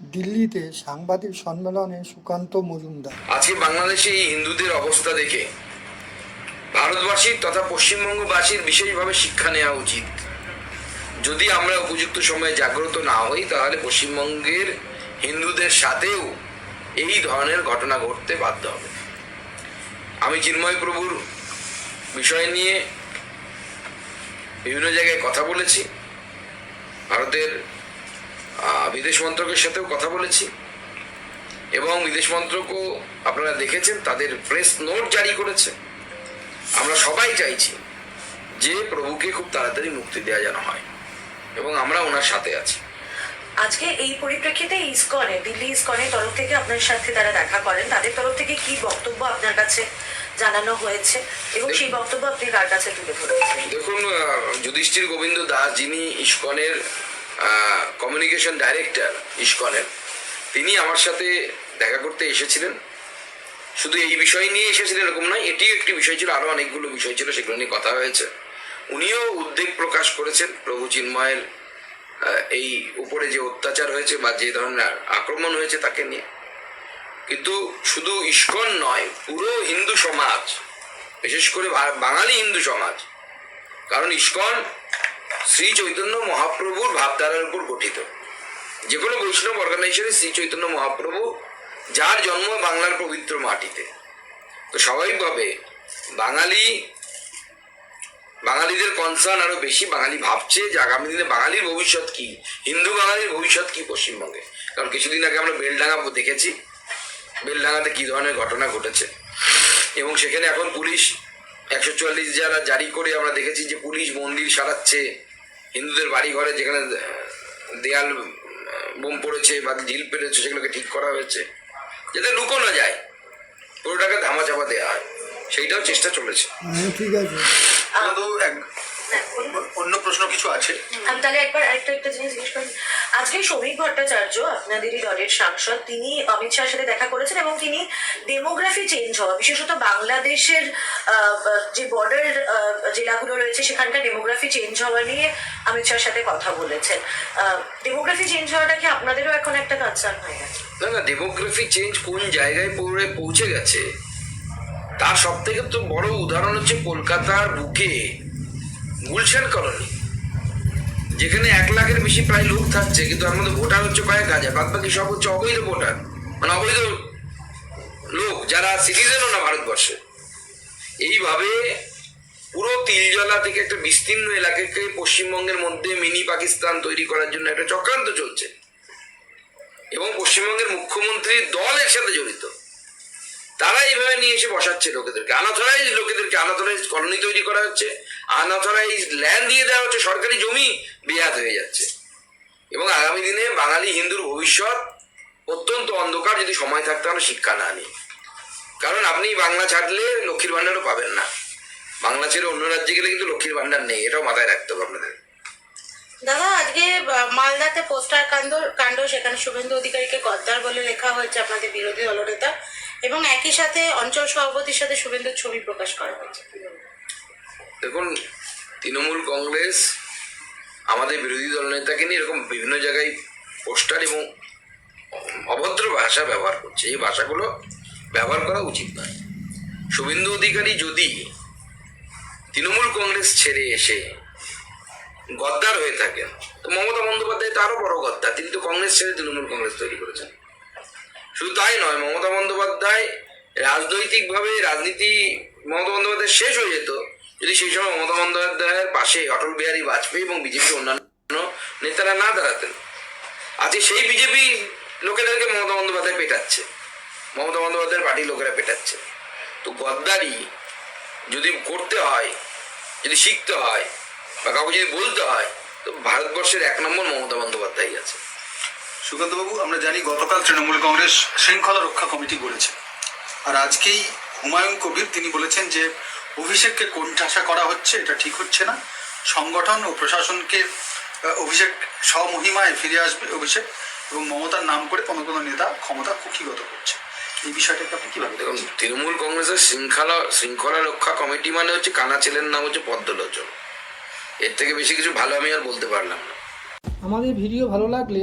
দিল্লিতে সাংবাদিক সম্মেলনে সুকান্ত মজুমদার। আজকে বাংলাদেশে এই হিন্দুদের অবস্থা দেখে ভারতবাসীর তথা পশ্চিমবঙ্গবাসীর বিশেষভাবে শিক্ষা নেওয়া উচিত। যদি আমরা উপযুক্ত সময়ে জাগ্রত না হই, তাহলে পশ্চিমবঙ্গের হিন্দুদের সাথেও এই ধরনের ঘটনা ঘটতে বাধ্য হবে। আমি চিন্ময় প্রভুর বিষয় নিয়ে বিভিন্ন জায়গায় কথা বলেছি। ভারতের বিদেশ মন্ত্রকের সাথেও কথা বলেছি। এবং বিদেশ মন্ত্রকও আপনারা দেখেছেন তাদের প্রেস নোট জারি করেছে। আমরা সবাই চাইছি যে প্রভুকে খুব তাড়াতাড়ি মুক্তি দেওয়া যেন হয়। এবং আমরা ওনার সাথে আছি। আজকে এই পরিপ্রেক্ষিতে ইসকনে দিল্লি ইসকনের তরফ থেকে আপনার সাথে তারা দেখা করেন। তাদের তরফ থেকে কি বক্তব্য আপনার কাছে জানানো হয়েছে? এবং সেই বক্তব্য আপনি কার কাছে তুলে ধরেছেন? দেখুন যুধিষ্ঠির গোবিন্দ দাস যিনি ইস্কনের কমিউনিকেশন ডাইরেক্টর ইস্কনের। তিনি আমার সাথে দেখা করতে এসেছিলেন। শুধু এই বিষয় নিয়ে এসেছিলেন এরকম নয়, এটিও একটি বিষয় ছিল আরও অনেকগুলো বিষয় ছিল সেগুলো নিয়ে কথা হয়েছে। উনিও উদ্বেগ প্রকাশ করেছেন প্রভু চিন্ময়ের এই উপরে যে অত্যাচার হয়েছে বা যে ধরনের আক্রমণ হয়েছে তাকে নিয়ে। কিন্তু শুধু ইস্কন নয়, পুরো হিন্দু সমাজ, বিশেষ করে বাঙালি হিন্দু সমাজ, কারণ ইস্কন শ্রী চৈতন্য মহাপ্রভুর ভাবধারার উপর গঠিত। যে কোনো বৈষ্ণব অর্গানাইজেশনে শ্রী চৈতন্য মহাপ্রভু, যার জন্ম বাংলার পবিত্র মাটিতে। তো স্বাভাবিকভাবে বাঙালি, বাঙালিদের কনসার্ন আরও বেশি, বাঙালি ভাবছে যে আগামী দিনে বাঙালির ভবিষ্যৎ কি? হিন্দু বাঙালির ভবিষ্যৎ কি পশ্চিমবঙ্গে? কারণ কিছুদিন আগে আমরা বেলডাঙ্গা দেখেছি। বেলডাঙ্গাতে কি ধরনের ঘটনা ঘটেছে? এবং সেখানে এখন পুলিশ একশো চুয়াল্লিশ যারা জারি করে আমরা দেখেছি যে পুলিশ মন্দির সারাচ্ছে। হিন্দুদের বাড়ি ঘরে যেখানে দেয়াল বোম পড়েছে বা ঢিল পেরেছে সেগুলোকে ঠিক করা হয়েছে যাতে লুকোনো যায়। পুরোটাকে ধামাচাপা দেওয়া হয়। সেইটাও চেষ্টা চলেছে। হ্যাঁ ঠিক আছে। অন্য প্রশ্ন কিছু আছে? আমি তাহলে একবার একটা একটা জিনিস জিজ্ঞেস করি। আজকে শ্রমিক ভট্টাচার্য আপনাদেরই দলের সাংসদ তিনি অমিত শাহের সাথে দেখা করেছেন এবং তিনি ডেমোগ্রাফি চেঞ্জ হওয়া বিশেষত বাংলাদেশের যে বর্ডার জেলাগুলো রয়েছে সেখানকার ডেমোগ্রাফি চেঞ্জ হওয়া নিয়ে অমিত শাহের সাথে কথা বলেছেন। ডেমোগ্রাফি চেঞ্জ হওয়াটা কি আপনাদেরও এখন একটা কনসার্ন হয়ে গেছে? না না ডেমোগ্রাফি চেঞ্জ কোন জায়গায় পৌঁছে পৌঁছে গেছে? তার সব থেকে তো বড় উদাহরণ হচ্ছে কলকাতার বুকে। গুলশান কলোনি। যেখানে এক লাখের বেশি প্রায় লোক থাকছে, কিন্তু তার মধ্যে ভোটার হচ্ছে কয়েক হাজার বাদ বাকি সব হচ্ছে অবৈধ ভোটার। মানে অবৈধ লোক, যারা সিটিজেনও না ভারতবর্ষে। এইভাবে পুরো তিলজলা থেকে একটা বিস্তীর্ণ এলাকাকে পশ্চিমবঙ্গের মধ্যে মিনি পাকিস্তান তৈরি করার জন্য একটা চক্রান্ত চলছে। এবং পশ্চিমবঙ্গের মুখ্যমন্ত্রীর দল এর সাথে জড়িত। তারা এইভাবে নিয়ে এসে বসাচ্ছে লোকেদেরকে। আনাথরাইজ লোকেদেরকে আনাথরাইজ কলোনি তৈরি করা হচ্ছে। আনাথরাইজ ল্যান্ড দিয়ে দেওয়া হচ্ছে। সরকারি জমি বেয়াত হয়ে যাচ্ছে। এবং আগামী দিনে বাঙালি হিন্দুর ভবিষ্যৎ অত্যন্ত অন্ধকার। যদি সময় থাকতে আমরা শিক্ষা না নিই কারণ আপনি বাংলা ছাড়লে লক্ষ্মীর ভাণ্ডারও পাবেন না। বাংলা ছেড়ে অন্য রাজ্যে গেলে কিন্তু লক্ষ্মীর ভাণ্ডার নেই। এটাও মাথায় রাখতে হবে আপনাদের। দাদা, আজকে মালদাতে পোস্টার কাণ্ড কাণ্ড, সেখানে শুভেন্দু অধিকারীকে গদ্দার বলে লেখা হয়েছে আপনাদের বিরোধী দলনেতা। এবং একই সাথে অঞ্চল সভাপতির সাথে শুভেন্দুর ছবি প্রকাশ করা হয়েছে। দেখুন, তৃণমূল কংগ্রেস আমাদের বিরোধী দল নেতাকে নিয়ে এরকম বিভিন্ন জায়গায় পোস্টার এবং অভদ্র ভাষা ব্যবহার করছে। এই ভাষাগুলো ব্যবহার করা উচিত নয়। শুভেন্দু অধিকারী যদি তৃণমূল কংগ্রেস ছেড়ে এসে গদ্দার হয়ে থাকেন, তো মমতা বন্দ্যোপাধ্যায় তো আরও বড় গদ্দার। তিনি তো কংগ্রেস ছেড়ে তৃণমূল কংগ্রেস তৈরি করেছেন। শুধু তাই নয়, মমতা বন্দ্যোপাধ্যায় রাজনৈতিকভাবে রাজনীতি মমতা বন্দ্যোপাধ্যায় শেষ হয়ে যেত। যদি সেই সময় মমতা বন্দ্যোপাধ্যায়ের পাশে অটল বিহারী বাজপেয়ী এবং বিজেপির অন্যান্য নেতারা না দাঁড়াতেন, আজকে সেই বিজেপি লোকেদেরকে মমতা বন্দ্যোপাধ্যায় পেটাচ্ছে। মমতা বন্দ্যোপাধ্যায়ের পার্টির লোকেরা পেটাচ্ছে। তো গদ্দারি যদি করতে হয়, যদি শিখতে হয় বা কাউকে যদি বলতে হয়, তো ভারতবর্ষের এক নম্বর মমতা বন্দ্যোপাধ্যায় আছে। সুকান্তবাবু আমরা জানি গতকাল তৃণমূল কংগ্রেস শৃঙ্খলা রক্ষা কমিটি করেছে আর আজকেই হুমায়ুন কবির তিনি বলেছেন যে অভিষেককে কোণঠাসা করা হচ্ছে এটা ঠিক হচ্ছে না। সংগঠন ও প্রশাসনকে অভিষেক স্বমহিমায় ফিরে আসবে অভিষেক এবং মমতার নাম করে কোনো কোনো নেতা ক্ষমতা কুক্ষিগত করছে। এই বিষয়টাকে আপনি কীভাবে দেখুন দেখুন তৃণমূল কংগ্রেসের শৃঙ্খলা শৃঙ্খলা রক্ষা কমিটি মানে হচ্ছে কানা ছেলের নাম হচ্ছে পদ্মলোচন। এর থেকে বেশি কিছু ভালো আমি আর বলতে পারলাম না। আমাদের ভিডিও ভালো লাগলে